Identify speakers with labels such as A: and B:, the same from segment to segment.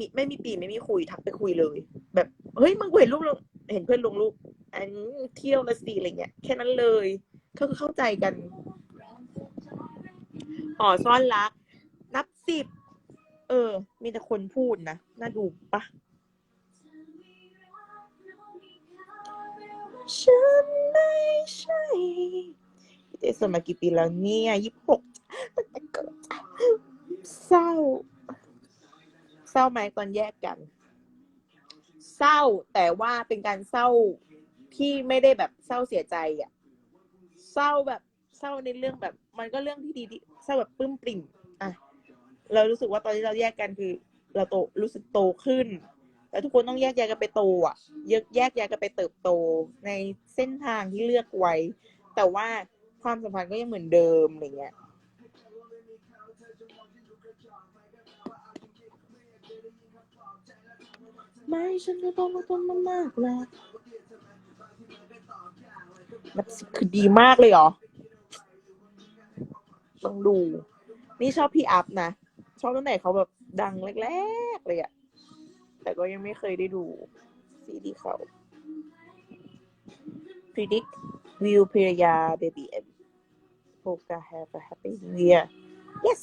A: มีไม่มีปีไม่มีคุยทักไปคุยเลย แบบเฮ้ยมึงเห็นรูปลงเห็นเพื่อนลงรูปอันเที่ยวละสิอะไรเงี้ยแค่นั้นเลยก็คือเข้าใจกันหอซ่อนรัก นับสิบเออ มีแต่คนพูดนะน่าดูปะฉันไม่ใช่เตส่งมากี่ปีแล้วเนี่ยยี่สิบหกตั้งแต่เกิดเศร้า เศร้าไหมตอนแยกกัน เศร้าแต่ว่าเป็นการเศร้าที่ไม่ได้แบบเศร้าเสียใจอะ เศร้าแบบเศร้าในเรื่องแบบ มันก็เรื่องที่ดีที่เศร้าแบบปลื้มปริ่มอะเรารู้สึกว่าตอนที่เราแยกกันคือ เราโตรู้สึกโตขึ้นแต่ทุกคนต้องแยกย้ายกันไปโตอะแยกแยกย้ายกันไปเติบโตในเส้นทางที่เลือกไว้ แต่ว่าความสัมพันธ์ก็ยังเหมือนเดิมอะไรเงี้ย ไม่ฉันก็ต้องมาต้นมากๆแล้วนับสิคือดีมากเลยเหรอต้องดู นี่ชอบพี่อัพนะ ชอบตั้งแต่เขาแบบดังแรกๆเลยอะแต่ก็ยังไม่เคยได้ดู ซีดีเขา predict will Priya baby and Poka have a happy new year yes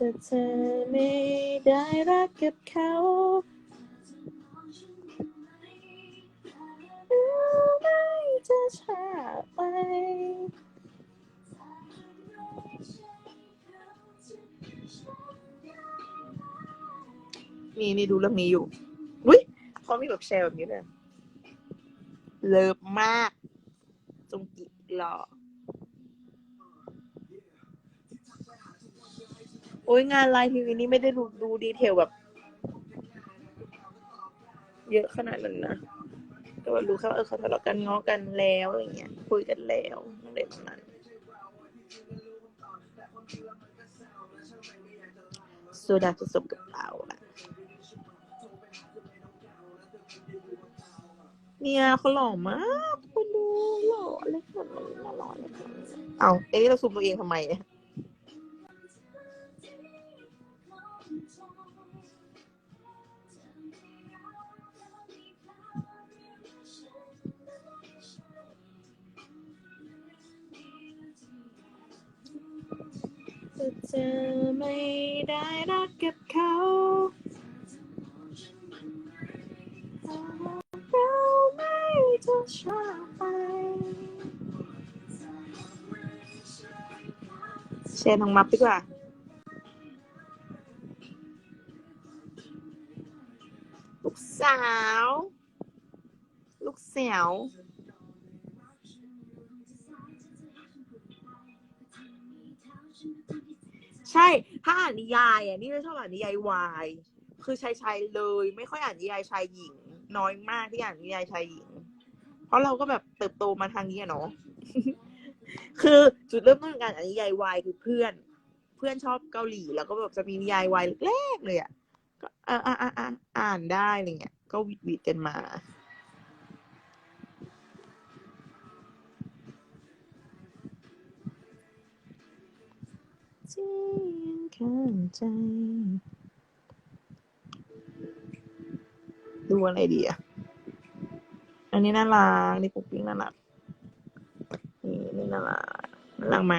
A: ถ้าเธอไม่ได้รักกับเขาไม่จะช้าไปนี่นี่ดูเรื่องนี้อยู่อุ้ยเขามีแบบแชร์แบบนี้เลยเลิฟมาก จงกิหล่อ โอ้ยงานไลน์ทีวีนี้ไม่ได้ดูดูดีเทลแบบ เยอะขนาดนั้นนะแต่ว่ารู้แค่ว่าเออเขาทะเลาะกันง้อกันแล้วอะไรเงี้ยคุยกันแล้วนั่นเองนั้นโซดาผสมกับเปล่าอะเนี่ยเขาหล่อมากคนดูหล่ออะไรขนาดนี้น่าหล่อเลยเอาเอ้ยเราซูมตัวเองทำไม ไม่ได้รักกับเขาเราไม่จะชาไปแชร์ทางมัฟดีกว่าลูกสาว ลูกเสาว ใช่ ถ้าอ่านนิยายอะนี่จะชอบอ่านนิยายวาย คือชายชายๆเลย ไม่ค่อยอ่านนิยายชายหญิง น้อยมากที่อ่านนิยายชายหญิง เพราะเราก็แบบเติบโตมาทางนี้อะเนาะคือจุดเริ่มต้นของการอ่านนิยายวายคือเพื่อน เพื่อนชอบเกาหลี แล้วก็แบบจะมีนิยายวายแรกเลยอะก็อ่าอ่าอ่าอ่าอ่านได้อะไรเงี้ยก็วิดวิดกันมาียงข้างใจ ดูอะไรดีอะ อันนี้น่ารักนี่ปุ๊กปิ๊งน่ารักนี่นี่น่ารักน่ารักไหม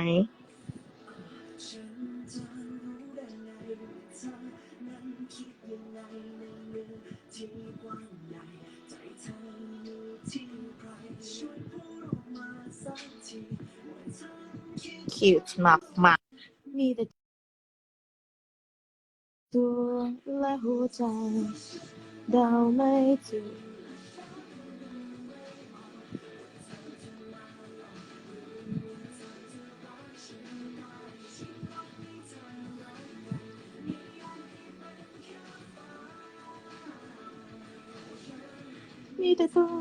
A: คิวมากมาก มีแต่ตัวและหัวใจเดาไม่ถูกมีแต่ตัว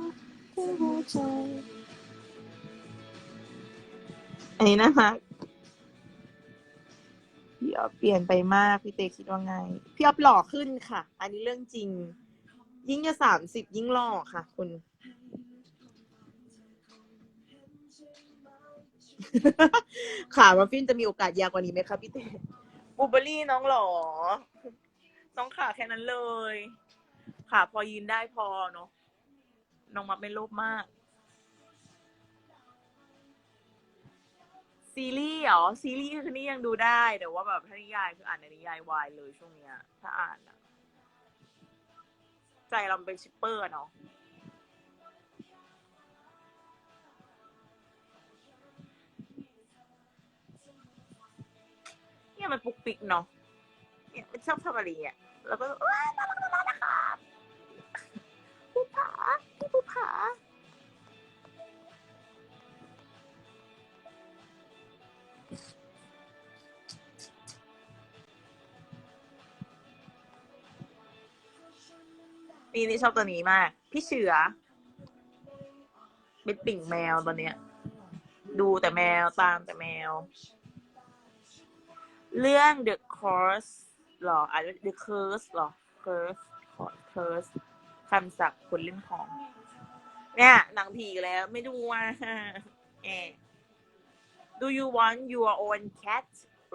A: และหัวใจอันนี้นะคะ ออฟเปลี่ยนไปมากพี่เตคิดว่าไง พี่ออฟหล่อขึ้นค่ะ อันนี้เรื่องจริง ยิ่งจะสามสิบยิ่งหล่อค่ะ คุณ ขามาฟินจะมีโอกาสยาวกว่านี้ไหมคะพี่เตบูเบอรี่น้องหรอน้องขาแค่นั้นเลย ขาพอยืนได้พอเนาะน้องมัดไม่โลภมาก ซีรีส์เหรอซีรีส์คือนี่ยังดูได้แต่ว่าแบบถ้านิยายคืออ่านในนิยายวายเลยช่วงเนี้ย ถ้าอ่านอะใจเราเป็นชิปเปอร์เนาะเนี่ยมันปุกปิกเนาะเนี่ยมันชอบทำอะไรอะแล้วก็ว้าน่ารักน่ารักนะครับผู้ผาพี่ผู้ผา ปีนี้ชอบตัวนี้มาก พี่เฉือเป็นติ่งแมวตอนเนี้ย ดูแต่แมวตามแต่แมว เรื่อง The Curse หรออ่านว่า The Curse หรอ Curse Curse คำศัพท์คนเล่นของ เนี่ย หนังผีแล้วไม่ดูอะแอ Do you want your own cat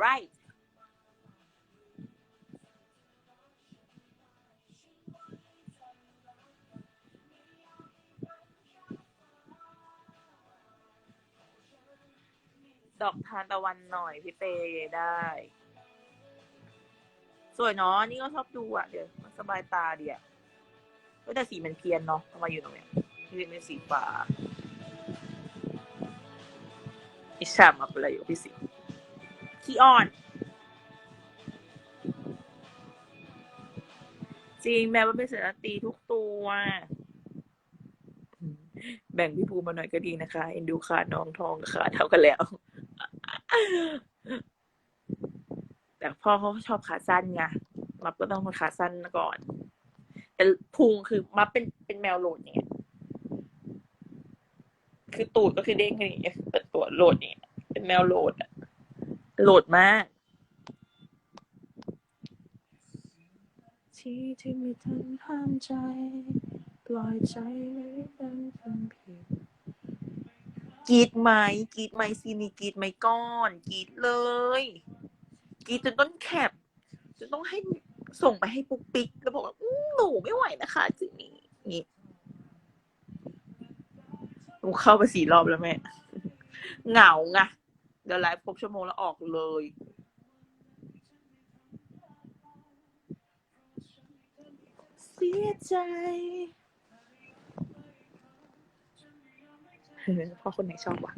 A: right ดอกทานตะวันหน่อยพี่เตได้ สวยเนาะนี่ก็ชอบดูอะ เดี๋ยวมันสบายตาดีอะเว้ยแต่สีมันเพี้ยนเนาะทำไมอยู่ตรงเนี้ยที่เป็นสีฟ้าอิชามาเป็นอะไรอยู่พี่สิขี้อ่อนจริงแม้ว่าเป็นเสือตีทุกตัว แบ่งพี่ภูมิมาหน่อยก็ดีนะคะ เอ็นดูขาน้องทองขาเท่ากันแล้ว แต่พ่อเขาชอบขาสั้นไงมับก็ต้องขาสั้นก่อน แต่พุงคือมับเป็นเป็นแมวโหลดอย่างเงี้ยคือตูดก็คือเด้งอย่างเงี้ยแต่ตัวโหลดเนี่ยเป็นแมวโหลดอะโหลดมากที่ที่ไม่ทันห้ามใจ ปล่อยใจเลยเป็นคนผิด กรีดไหมกรีดไหมซีนีกรีดไหมก้อนกรีดเลยกรีดจนต้นแคบจนต้องให้ส่งไปให้ปุ๊กปิ๊กแล้วบอกว่าหนูไม่ไหวนะคะจีนี่นี่หนูเข้าไปสี่รอบแล้วแม่เหงาไงเดี๋ยวไลฟ์ครบชั่วโมงแล้วออกเลย เสียใจ พอคนไหนชอบวะ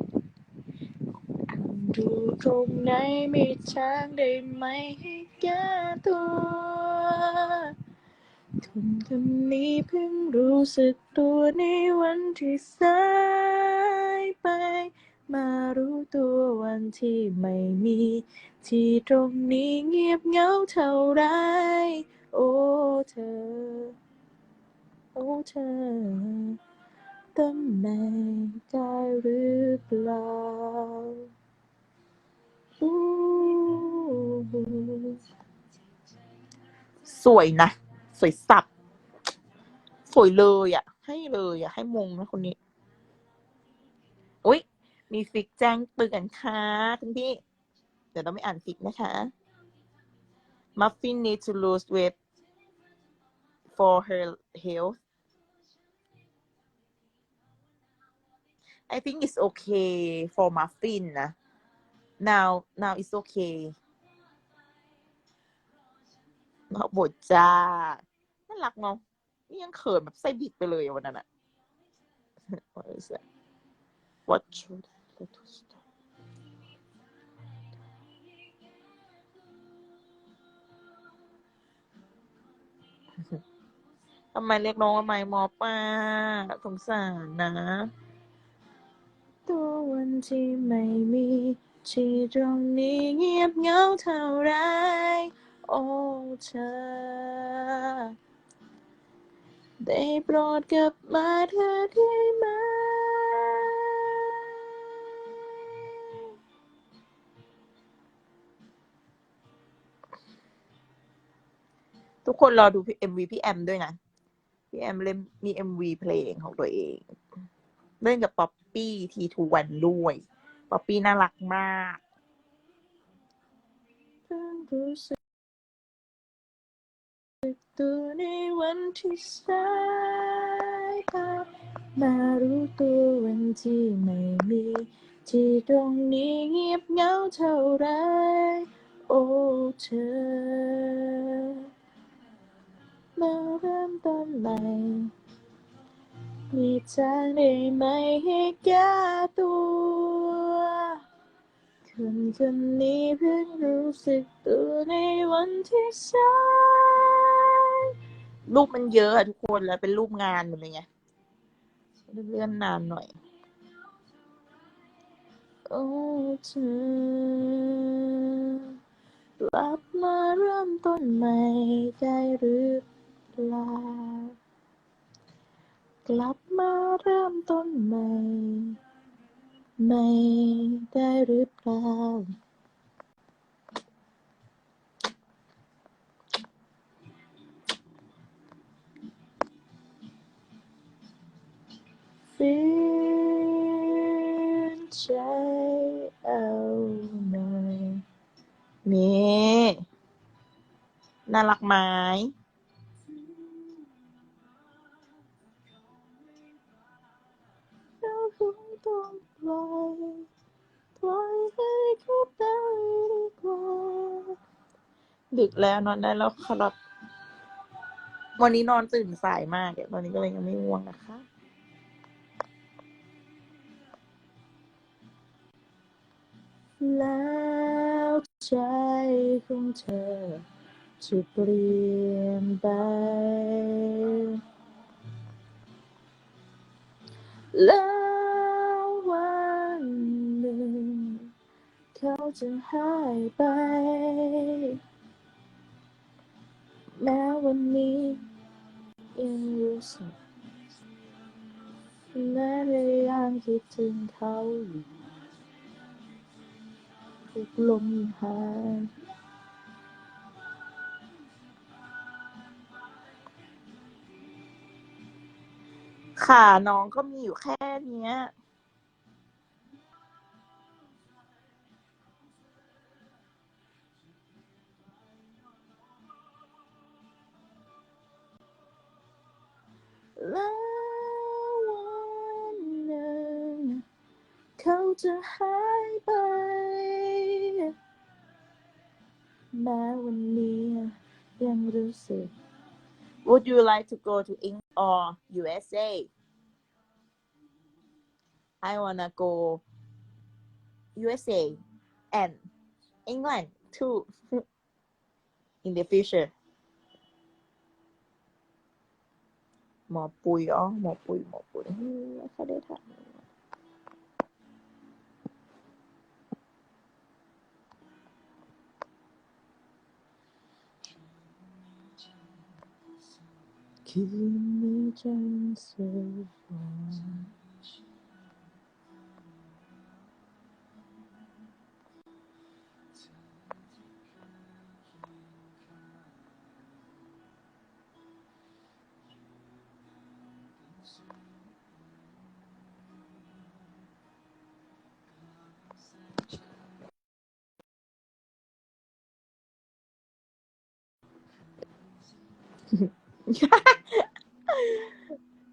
A: ดูตรงไหนมีทางได้ไหมให้แก้ตัวทุนคำนี้เพิ่งรู้สึกตัวในวันที่สายไป มารู้ตัววันที่ไม่มี ที่ตรงนี้เงียบเหงาเท่าไร โอ้เธอ โอ้เธอ ตำแหน่งได้หรือเปล่าสวยนะ สวยสับ สวยเลยอะ ให้เลยอะ ให้มงนะคนนี้ อุ๊ยมีฟิกแจ้งเตือนค่ะคุณพี่ เดี๋ยวเราไม่อ่านฟิกนะคะ Muffin need to lose weight for her health I think it's okay for muffin นะ now now it's okay มาบทจ้า น่ารักเนาะนี่ยังเขินแบบไส้บิดไปเลยวันนั้นอะ What is that What should I go to stop ทำไมเรียกน้องว่าไมหมอป้าสงสารนะ ตัววันที่ไม่มี ที่ตรงนี้เงียบเหงาเท่าไร โอ้เธอ ได้โปรดกลับมาเธอได้ไหม ทุกคนรอดูเอ็มวีพี่แอมด้วยนะ พี่แอมเล่นมีเอ็มวีเพลงของตัวเอง เล่นกับป๊อปปี้ทีทูวันด้วยป๊อปปี้น่ารักมากเพิ่งรู้สึกตัวในวันที่สายตามารู้ตัววันที่ไม่มี ที่ตรงนี้เงียบเหงาเท่าไรโอ้เธอมาเริ่มต้นใหม่ มีทางได้ไหมให้แก้ตัว คนคนนี้เพิ่งรู้สึกตัวในวันที่สายรูปมันเยอะอะทุกคนแล้วเป็นรูปงานหมดเลยไงเลื่อนนานหน่อย โอ้เธอกลับมาเริ่มต้นใหม่ได้หรือเปล่า กลับมาเริ่มต้นใหม่ใหม่ได้หรือเปล่าฝืนใจเอาหน่อยนี่น่ารักไหม ดึกแล้วนอนได้แล้วครับ วันนี้นอนตื่นสายมากเดี๋ยวตอนนี้ก็เลยยังไม่ง่วงนะคะ แล้วใจของเธอจะเปลี่ยนไป แล้ววันหนึ่ง เขาจะหายไป แม้วันนี้ยังรู้สึกแม้ในยามคิดถึงเขาอยู่ทุกลมหายขาน้องก็มีอยู่แค่เนี้ย จะหายไป แม้วันนี้ยังรู้สึก Would you like to go to England or USA? I wanna go USA and England too in the future. หมอปุยอ๋อหมอปุยหมอปุยอืมไม่ค่อยได้ถาม คืนนี้จันทร์สว่าง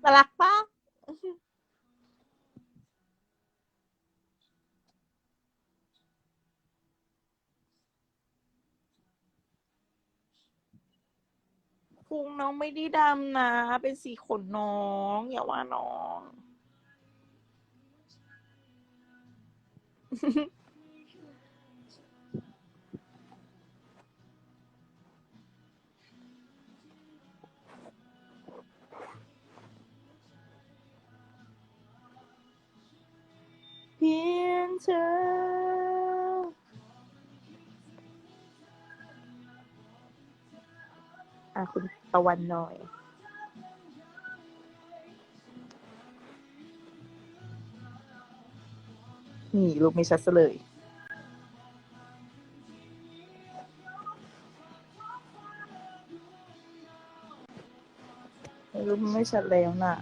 A: น่ารักปะพุงน้องไม่ได้ดำนะ เป็นสีขนน้อง อย่าว่าน้อง พียงเธอ อะคุณตะวันหน่อย นี่รูปไม่ชัดเลยรูปไม่ชัดแล้วน่ะ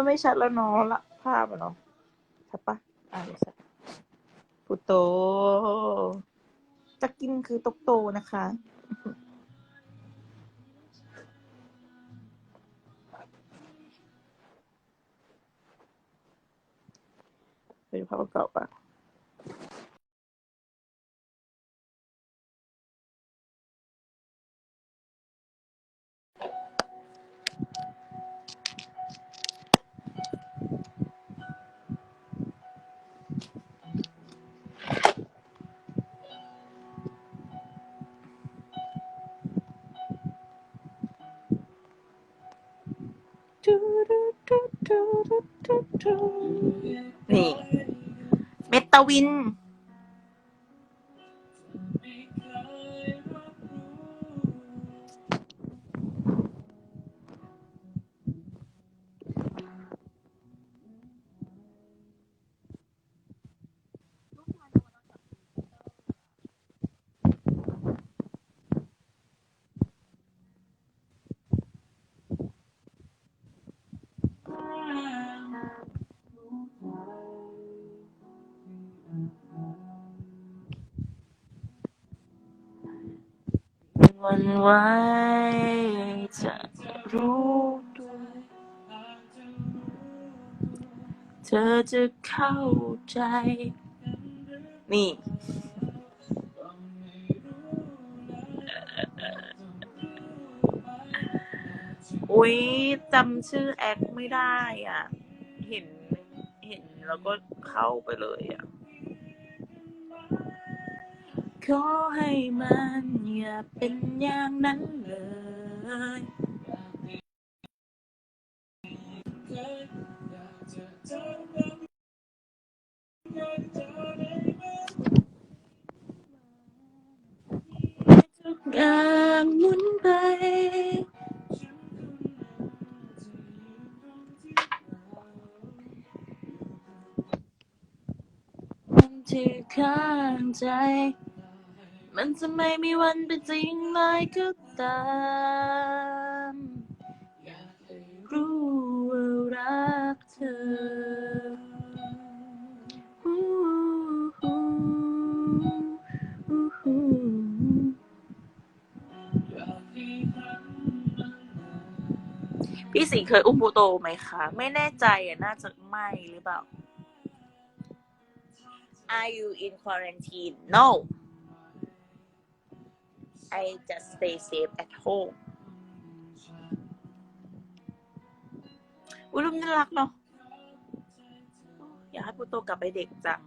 A: มันไม่ชัดแล้วเนาะละภาพอะเนาะชัดปะอ่าชัดปุโตจะกินคือตกโตนะคะไปดูภาพประกอบอะ นี่ เมตาวิน วันไว้จะรู้ตัวเธอจะเข้าใจ นี่ อุ้ยจำชื่อแอคไม่ได้อะ เห็น เห็นแล้วก็เข้าไปเลยอะ ขอให้มันอย่าเป็นอย่างนั้นเลยทุกอย่าง มันจะไม่มีวันเป็นจริงเลยก็ตามอยากให้รู้ว่ารักเธอพี่สิงเคยอุ้มปูโตไหมคะ ไม่แน่ใจอะ น่าจะไม่หรือเปล่า Are you in quarantine? No. I just stay safe at home อุ้ยรูปน่ารักเนาะอยากให้ปูโตกลับไปเด็กจัง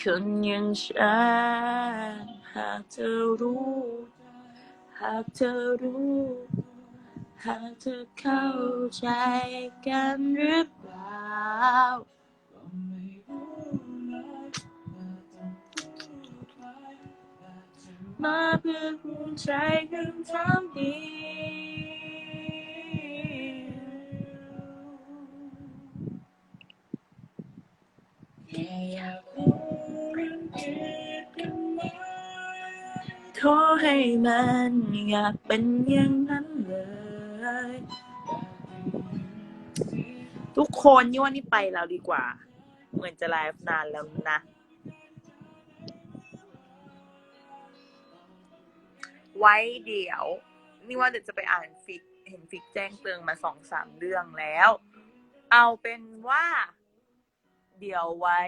A: คนอย่างฉันหากเธอรู้ หากเธอรู้ หากเธอเข้าใจกันหรือเปล่ามาเพื่อภูมิใจคำถามเดียวอยากรู้เรื่องเกิดกันไหมขอให้มันอยากเป็นอย่างนั้น ทุกคนนี่ว่านี่ไปแล้วดีกว่า เหมือนจะไลฟ์นานแล้วนะ ไว้เดี๋ยว นี่ว่าเดี๋ยวจะไปอ่านฟิก เห็นฟิกแจ้งเตือนมาสองสามเรื่องแล้ว เอาเป็นว่า เดี๋ยวไว้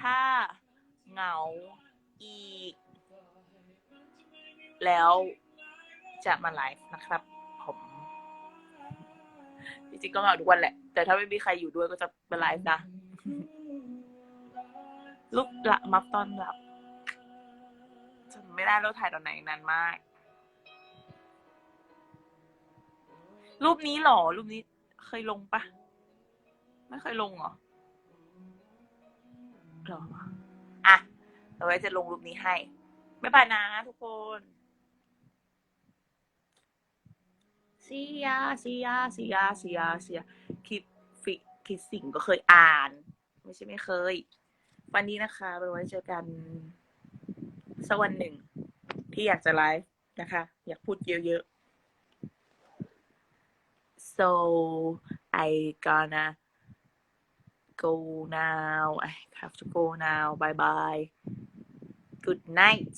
A: ถ้าเหงาอีก แล้วจะมาไลฟ์นะครับ จริงๆก็เหงาทุกวันแหละ แต่ถ้าไม่มีใครอยู่ด้วยก็จะไปไลฟ์นะลุกละมัฟตอนหลับจำไม่ได้แล้วถ่ายตอนไหนนานมาก รูปนี้หรอ รูปนี้เคยลงปะ ไม่เคยลงเหรอหรออะเอาไว้จะลงรูปนี้ให้ ไม่บานะทุกคน เสียเสียเสียเสียเสียคลิปฟิกคลิปสิ่งก็เคยอ่าน ไม่ใช่ไม่เคย วันนี้นะคะเป็นวันที่เจอกันสักวันหนึ่ง ที่อยากจะไลฟ์นะคะ อยากพูดเยอะๆ so I gonna go now I have to go now bye bye good night